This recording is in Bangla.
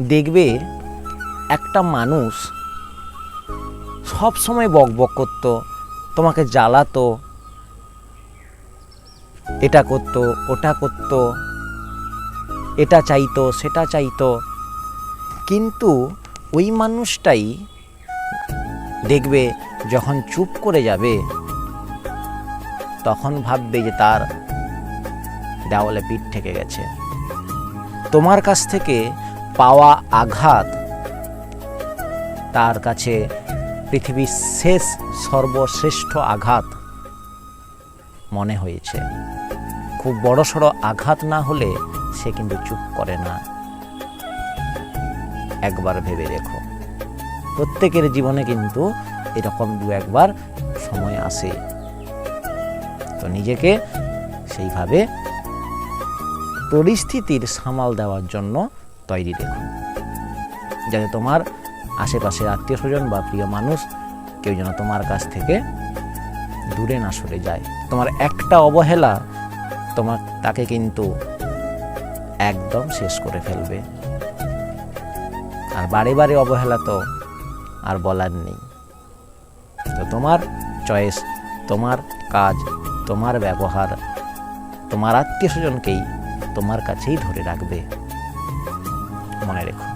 দেখবে একটা মানুষ সব সময় বক বক করতো, তোমাকে জ্বালাতো, এটা করতো, ওটা করতো, এটা চাইতো, সেটা চাইতো। কিন্তু ওই মানুষটাই দেখবে যখন চুপ করে যাবে, তখন ভাববে যে তার দেওয়ালে পিঠ থেকে গেছে। তোমার কাছ থেকে পাওয়া আঘাত তার কাছে পৃথিবীর শেষ সর্বশ্রেষ্ঠ আঘাত মনে হয়েছে। খুব বড় সড়ো আঘাত না হলে সে কিন্তু চুপ করে না। একবার ভেবে দেখো। প্রত্যেকের জীবনে কিন্তু এরকম দু একবার সময় আসে। তো নিজেকে সেইভাবে পরিস্থিতির সামাল দেওয়ার জন্য তৈরি রেখো যাতে তোমার আশেপাশের আত্মীয় স্বজন বা প্রিয় মানুষ কেউ যেন তোমার কাছ থেকে দূরে না সরে যায়। তোমার একটা অবহেলা তোমার তাকে কিন্তু একদম শেষ করে ফেলবে। আর বারে বারে অবহেলা তো আর বলার নেই। তো তোমার চয়েস, তোমার কাজ, তোমার ব্যবহার, তোমার আত্মীয় স্বজনকেই তোমার কাছেই ধরে রাখবে। মনে রেখো।